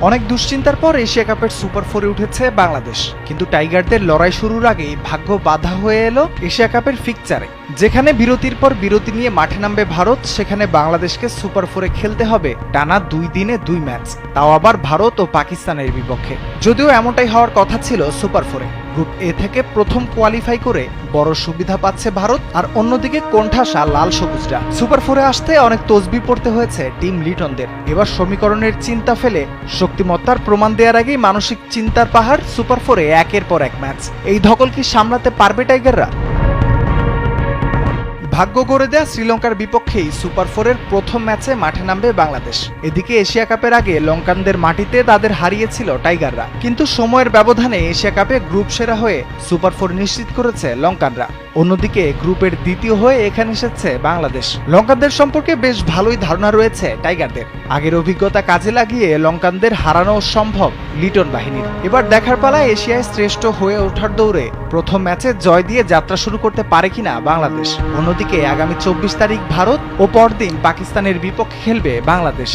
অনেক দুশ্চিন্তার পর এশিয়া কাপের সুপার ফোরে উঠেছে বাংলাদেশ। কিন্তু টাইগারদের লড়াই শুরুর আগেই ভাগ্য বাধা হয়ে এলো এশিয়া কাপের ফিকচারে। যেখানে বিরতির পর বিরতি নিয়ে মাঠে নামবে ভারত, সেখানে বাংলাদেশকে সুপার ফোরে খেলতে হবে টানা দুই দিনে দুই ম্যাচ। তাও আবার ভারত ও পাকিস্তানের বিপক্ষে। যদিও এমনটাই হওয়ার কথা ছিল সুপার ফোরে। গ্রুপ এ থেকে প্রথম কোয়ালিফাই করে বড় সুবিধা পাচ্ছে ভারত আর অন্যদিকে কোণঠাসা লাল সবুজরা। সুপার ফোরে আসতে অনেক তসবি পড়তে হয়েছে টিম লিটনদের। এবার সমীকরণের চিন্তা ফেলে শক্তিমত্তার প্রমাণ দেওয়ার আগেই মানসিক চিন্তার পাহাড় সুপার ফোরে একের পর এক ম্যাচ এই ধকল কি সামলাতে পারবে টাইগাররা ভাগ্য গড়ে দেয়া শ্রীলঙ্কার বিপক্ষেই সুপার ফোরের প্রথম ম্যাচে মাঠে নামবে বাংলাদেশ। এদিকে এশিয়া কাপের আগে লঙ্কানদের মাটিতে তাদের হারিয়েছিল টাইগাররা। কিন্তু সময়ের ব্যবধানে এশিয়া কাপে গ্রুপ সেরা হয়ে সুপার ফোর নিশ্চিত করেছে লঙ্কানরা। অন্যদিকে গ্রুপের দ্বিতীয় হয়ে এখানে এসেছে বাংলাদেশ। লঙ্কানদের সম্পর্কে বেশ ভালোই ধারণা রয়েছে টাইগারদের। আগের অভিজ্ঞতা কাজে লাগিয়ে লঙ্কানদের হারানো সম্ভব লিটন বাহিনীর। এবার দেখার পালা এশিয়ায় শ্রেষ্ঠ হয়ে ওঠার দৌড়ে প্রথম ম্যাচে জয় দিয়ে যাত্রা শুরু করতে পারে কিনা বাংলাদেশ। অন্যদিকে আগামী চব্বিশ তারিখ ভারত ও পরদিন পাকিস্তানের বিপক্ষে খেলবে বাংলাদেশ।